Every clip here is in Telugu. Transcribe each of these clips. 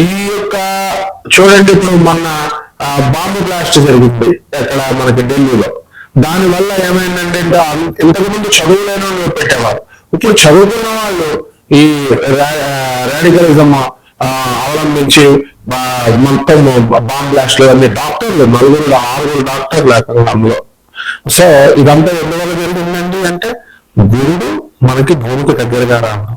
ఈ యొక్క చూడండి ఇప్పుడు మొన్న బాంబు బ్లాస్ట్ జరిగింది ఎక్కడ మనకి ఢిల్లీలో. దాని వల్ల ఏమైందంటే ఇంకా ముందు ఇంతకుముందు చదువులేని వాళ్ళు పెట్టేవారు. ఇప్పుడు చదువుకున్న వాళ్ళు ఈ రాడికలిజం అవలంబించి మొత్తం బాంబ్ బ్లాస్ట్లు అన్ని డాక్టర్లు నలుగురు ఆరుగురు డాక్టర్లు అక్కడంలో సో ఇదంతా ఎందువల్ల జరిగిందండి అంటే గురుడు మనకి భూమికి దగ్గరగా రావడం.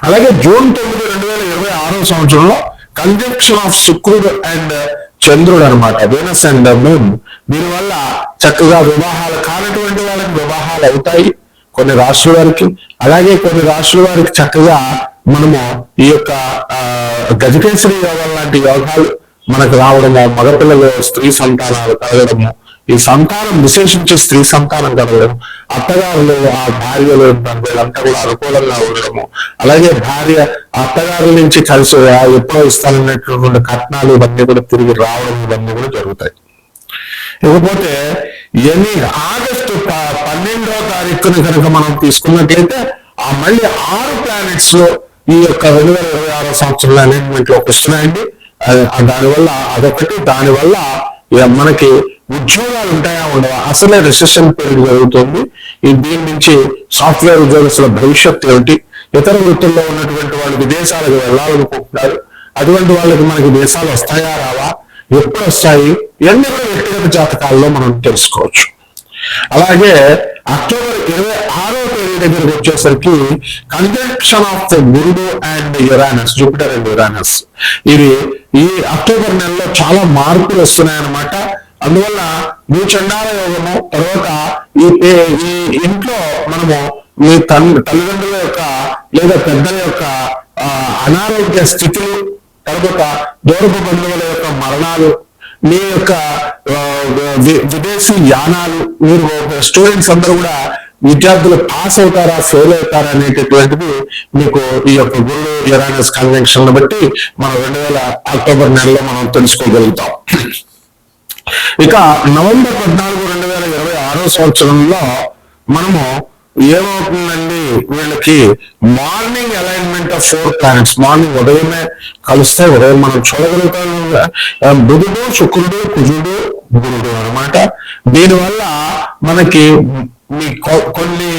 అలాగే జూన్ తొమ్మిది రెండు వేల ఇరవై ఆరో సంవత్సరంలో కంజంక్షన్ ఆఫ్ శుక్రుడు అండ్ చంద్రుడు అనమాట వీనస్ అండ్ మూన్ దీనివల్ల చక్కగా వివాహాలు కానటువంటి వాళ్ళకి వివాహాలు అవుతాయి కొన్ని రాష్ట్రాల వారికి. అలాగే కొన్ని రాష్ట్రాల వారికి చక్కగా మనము ఈ యొక్క ఆ, యోగం లాంటి యోగాలు మనకు రావడము మగపిల్లలు స్త్రీ సంతానాలు కలగడము ఈ సంతానం విశేషించి స్త్రీ సంతానం కలగడం అత్తగారులు ఆ భార్యలు వీళ్ళంతా కూడా అనుకూలంగా ఉండడము. అలాగే భార్య అత్తగారుల నుంచి కలిసి ఎప్పుడో ఇస్తానన్నటువంటి కట్నాలు ఇవన్నీ కూడా తిరిగి రావడం ఇవన్నీ కూడా జరుగుతాయి. ఇకపోతే ఎన్ని ఆగస్టు ప- పన్నెండవ తారీఖుని కనుక మనం తీసుకున్నట్లయితే ఆ మళ్ళీ ఆరు ప్లానెట్స్ ఈ యొక్క రెండు వేల ఇరవై ఆరో సంవత్సరంలో అలైన్మెంట్లోకి వస్తున్నాయండి దానివల్ల అదొకటి. దానివల్ల మనకి ఉద్యోగాలు ఉంటాయా ఉండవా? అసలే రిసెషన్ పీరియడ్ జరుగుతుంది. ఈ దీని నుంచి సాఫ్ట్వేర్ ఉద్యోగస్తుల భవిష్యత్తు ఏమిటి? ఇతర వృత్తుల్లో ఉన్నటువంటి వాళ్ళు విదేశాలకు వెళ్ళాలనుకుంటున్నారు. అటువంటి వాళ్ళకి మనకి దేశాలు వస్తాయా రావా? ఎప్పుడు వస్తాయి? ఇవన్నీ కూడా వ్యక్తిగత జాతకాల్లో మనం తెలుసుకోవచ్చు. అలాగే అక్టోబర్ ఇరవై ఆరో తేదీ దగ్గరకు వచ్చేసరికి కంజంక్షన్ ఆఫ్ ద గురుడు and Uranus Jupiter and Uranus ఇది ఈ అక్టోబర్ నెలలో చాలా మార్పులు వస్తున్నాయన్నమాట. అందువల్ల మీ చండాల యోగము తర్వాత ఈ ఈ ఇంట్లో మనము మీ తండ్రి తల్లిదండ్రుల యొక్క లేదా పెద్దల యొక్క ఆ, అనారోగ్య స్థితులు తర్వాత దూరపు బంధువుల యొక్క మరణాలు మీ యొక్క విదేశీ యానాలు మీరు స్టూడెంట్స్ అందరూ కూడా విద్యార్థులు పాస్ అవుతారా ఫెయిల్ అవుతారా అనేటటువంటిది మీకు ఈ యొక్క గురుడు యురానస్ కన్వెన్షన్ బట్టి మనం రెండు వేల అక్టోబర్ నెలలో మనం తెలుసుకోగలుగుతాం. ఇక నవంబర్ పద్నాలుగు రెండు వేల ఇరవై ఆరో సంవత్సరంలో మనము ఏమవుతుందండి? వీళ్ళకి morning alignment of four planets morning ఉదయమే కలిస్తే ఉదయం మనం చూడగలుగుతాం బుధుడు శుక్రుడు కుజుడు గురుడు అన్నమాట. దీనివల్ల మనకి మీ కొ- కొన్ని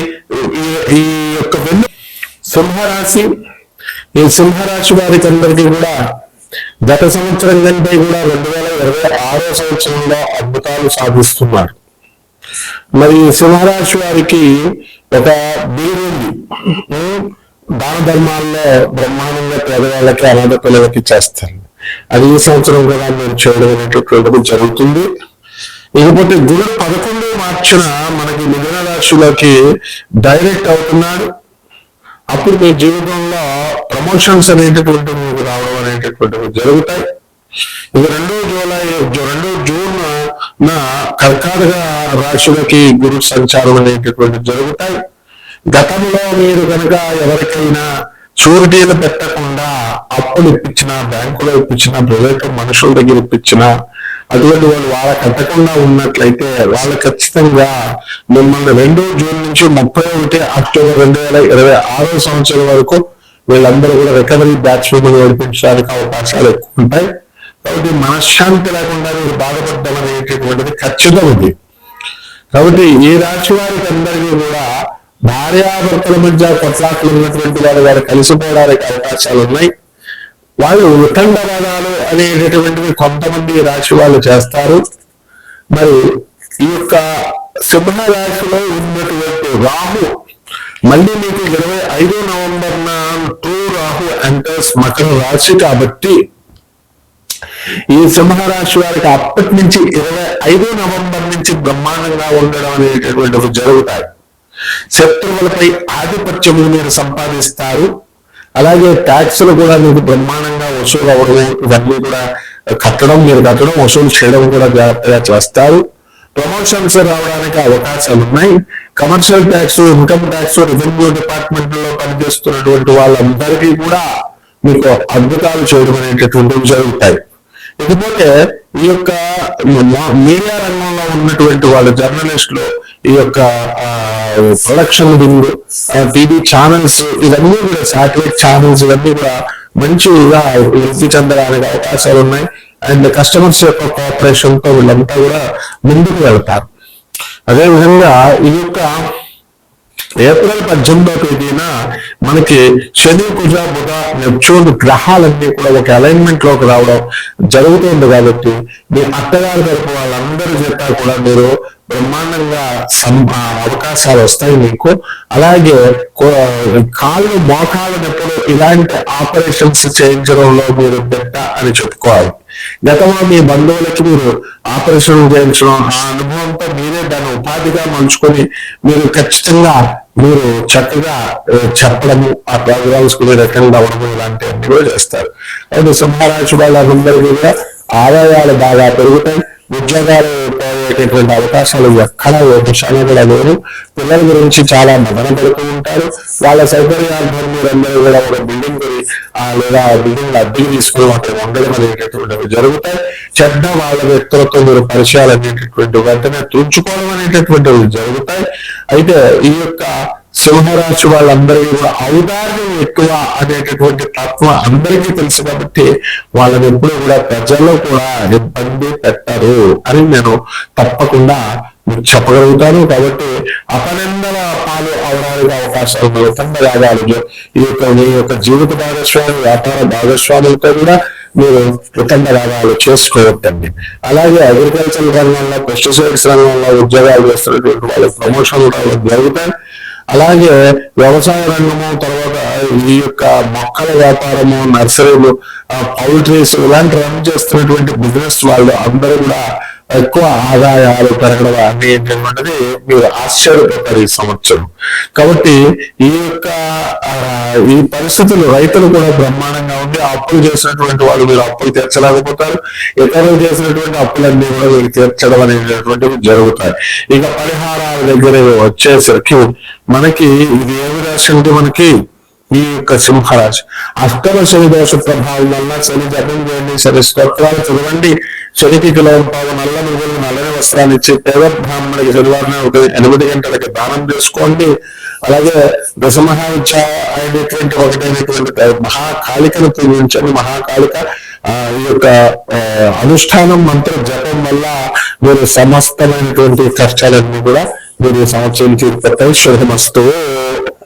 ఈ- ఈ యొక్క వెన్ను సింహరాశి ఈ సింహరాశి వారికి అందరికీ కూడా గత సంవత్సరం కంటే కూడా రెండు వేల ఇరవై ఆరో సంవత్సరంలో అద్భుతాలు సాధిస్తున్నారు. మరి సింహరాశి వారికి ఒక బిరుదు దాన ధర్మాల్లో బ్రహ్మాండంగా పేదవాళ్ళకి అనాథ పిల్లలకి చేస్తారు అది ఈ సంవత్సరం కూడా మేము చేయడం జరుగుతుంది. ఇకపోతే గురుడు పదకొండు మార్చిన మనకి మిథున రాశిలోకి డైరెక్ట్ అవుతున్నాడు. అప్పుడు మీ జీవితంలో ప్రమోషన్స్ అనేటటువంటి మీకు రావడం అనేటటువంటివి జరుగుతాయి. ఇక రెండో జూలై రెండో జూన్ నా కర్కాటక రాశులకి గురు సంచారం అనేటటువంటి జరుగుతాయి. గతంలో మీరు కనుక ఎవరికైనా షూరిటీలు పెట్టకుండా అప్పులు ఇప్పించిన బ్యాంకులో ఇప్పించిన ప్రైవేట్ మనుషుల దగ్గర ఇప్పించిన అటువంటి వాళ్ళు వాళ్ళ కట్టకుండా ఉన్నట్లయితే వాళ్ళు ఖచ్చితంగా మిమ్మల్ని రెండో జూన్ నుంచి ముప్పై ఒకటి అక్టోబర్ రెండు వేల ఇరవై ఆరో సంవత్సరం వరకు వీళ్ళందరూ కూడా రికవరీ బ్యాచ్ మిమ్మల్ని నడిపించడానికి అవకాశాలు ఎక్కువ ఉంటాయి. కాబట్టి మనశ్శాంతి లేకుండా మీరు బాధపడడం అనేటటువంటిది ఖచ్చితం ఉంది. కాబట్టి ఈ రాశి వారికి అందరికీ కూడా భార్యాభర్తల మధ్య కొట్లాట్లు ఉన్నటువంటి వారు వారు కలిసిపోవడానికి అవకాశాలు ఉన్నాయి. వాళ్ళు విఖండవాదాలు అనేటటువంటివి కొంతమంది రాశి వాళ్ళు చేస్తారు. మరి ఈ యొక్క సింహ రాశిలో ఉన్నటువంటి రాహు మళ్ళీ మీకు ఇరవై ఐదో November two Rahu enters Makar రాశి కాబట్టి ఈ సింహరాశి వారికి అప్పటి నుంచి ఇరవై ఐదో నవంబర్ నుంచి బ్రహ్మాండంగా ఉండడం అనేటటువంటివి జరుగుతాయి. శత్రువులపై ఆధిపత్యము మీరు సంపాదిస్తారు. అలాగే ట్యాక్సులు కూడా మీకు బ్రహ్మాండంగా వసూలు అవ్వడం ఇవన్నీ కూడా కట్టడం మీరు కట్టడం వసూలు చేయడం కూడా జాగ్రత్తగా చేస్తారు. ప్రమోషన్స్ రావడానికి అవకాశాలు ఉన్నాయి. Commercial tax income tax revenue డిపార్ట్మెంట్లో పనిచేస్తున్నటువంటి వాళ్ళందరికీ కూడా మీకు అద్భుతాలు చేయడం అనేటటువంటివి జరుగుతాయి. ఇకపోతే ఈ యొక్క మా- మీడియా రంగంలో ఉన్నటువంటి వాళ్ళు జర్నలిస్టులు ఈ యొక్క ప్రొడక్షన్ వింగ్ టీవీ ఛానల్స్ ఇవన్నీ కూడా సాటిలైట్ ఛానల్స్ ఇవన్నీ కూడా మంచిగా వృద్ధి చెందడానికి అవకాశాలు ఉన్నాయి. అండ్ కస్టమర్స్ యొక్క కోఆపరేషన్తో వీళ్ళంతా కూడా ముందుకు వెళ్తారు. అదేవిధంగా ఈ యొక్క ఏప్రిల్ పద్దెనిమిదో తేదీన మనకి శని కుజ బుధ నెప్చూన్ గ్రహాలన్నీ కూడా ఒక అలైన్మెంట్లోకి రావడం జరుగుతుంది కాబట్టి మీ అత్తగారి తరపు వాళ్ళందరి చేత కూడా మీరు బ్రహ్మాండంగా సం- అవకాశాలు వస్తాయి మీకు. అలాగే కాళ్ళు మోకాలు ఇలాంటి ఆపరేషన్స్ చేయించడంలో మీరు పెట్ట అని చెప్పుకోవాలి. గతంలో మీ బంధువులకి మీరు ఆపరేషన్ చేయించడం ఆ అనుభవంతో మీరే దాన్ని ఉపాధిగా మలుచుకొని మీరు ఖచ్చితంగా మీరు చక్కగా చెప్పడము ఆ ప్రోగ్రామ్స్కు మీరు అటెండ్ అవ్వడము ఇలాంటివన్నీ కూడా చేస్తారు. అయితే సింహరాశి వాళ్ళందరికీ కూడా ఆదాయాలు బాగా పెరుగుతాయి ఉద్యోగాలు పోయేటటువంటి అవకాశాలు ఎక్కడ ఏ విషయాలు కూడా లేవు పిల్లల గురించి చాలా మదన పడుతూ ఉంటారు. వాళ్ళ సౌకర్యార్థం మీరందరూ కూడా ఒక బిల్డింగ్ కొని లేదా ఆ బిల్డింగ్ అద్దెకి తీసుకుని అక్కడ ఉండడం అనేటటువంటివి జరుగుతాయి. చెడ్డ వాళ్ళ వ్యక్తులతో మీరు పరిచయాలు అనేటటువంటి వెంటనే తుంచుకోవడం అనేటటువంటివి జరుగుతాయి. అయితే ఈ యొక్క సింహరాశి వాళ్ళందరికీ కూడా ఔదార్యం ఎక్కువ అనేటటువంటి తత్వం అందరికీ తెలుసు కాబట్టి వాళ్ళని ఎప్పుడు కూడా ప్రజల్లో కూడా ఇబ్బంది పెట్టరు అని నేను తప్పకుండా చెప్పగలుగుతాను. కాబట్టి అపనిందల పాలు అవడానికి అవకాశాలు ఉన్నాయి తండరాగాలు ఈ యొక్క మీ యొక్క జీవిత భాగస్వామి వ్యాపార భాగస్వాములతో కూడా మీరు వితండ రాగాలు చేసుకోవద్దండి. అలాగే అగ్రికల్చర్ రంగంలో పెస్టిసైడ్స్ రంగంలో ఉద్యోగాలు చేస్తున్నటువంటి వాళ్ళకి ప్రమోషన్లు జరుగుతాయి. అలాగే వ్యవసాయ రంగము తర్వాత ఈ యొక్క మొక్కల వ్యాపారము నర్సరీలు పౌల్ట్రీస్ ఇలాంటి రన్ చేస్తున్నటువంటి బిజినెస్ వాళ్ళు అందరూ కూడా ఎక్కువ ఆదాయాలు పెరగడం అనేటువంటిది మీరు ఆశ్చర్యపోతారు ఈ సంవత్సరం. కాబట్టి ఈ యొక్క ఈ పరిస్థితులు రైతులు కూడా బ్రహ్మాండంగా ఉండి అప్పులు చేసినటువంటి వాళ్ళు మీరు అప్పులు తీర్చలేకపోతారు. ఇతరులు చేసినటువంటి అప్పులన్నీ కూడా మీరు తీర్చడం అనేటువంటివి జరుగుతాయి. ఇక పరిహారాల దగ్గర వచ్చేసరికి మనకి ఇది ఏమి రాసి అంటే మనకి ఈ యొక్క సింహరాశి. అష్టమ శని దోష ప్రభావం వల్ల శని జపం చేయండి శని స్తోత్రాలు చదవండి శనికి కిలో పావు వస్త్రాలు ఇచ్చి పేద బ్రాహ్మణుడికి శనివారం ఒక ఎనిమిది గంటలకి దానం చేసుకోండి. అలాగే దశమహావిద్య అయినటువంటి ఒకటైనటువంటి మహాకాళికను పూజించండి మహాకాళిక ఆ ఈ యొక్క అనుష్ఠానం మంత్ర జపం వల్ల మీరు సమస్తమైనటువంటి కష్టాలన్నీ కూడా మీరు సంవత్సరం తీర్పతాయి శుభమస్తు.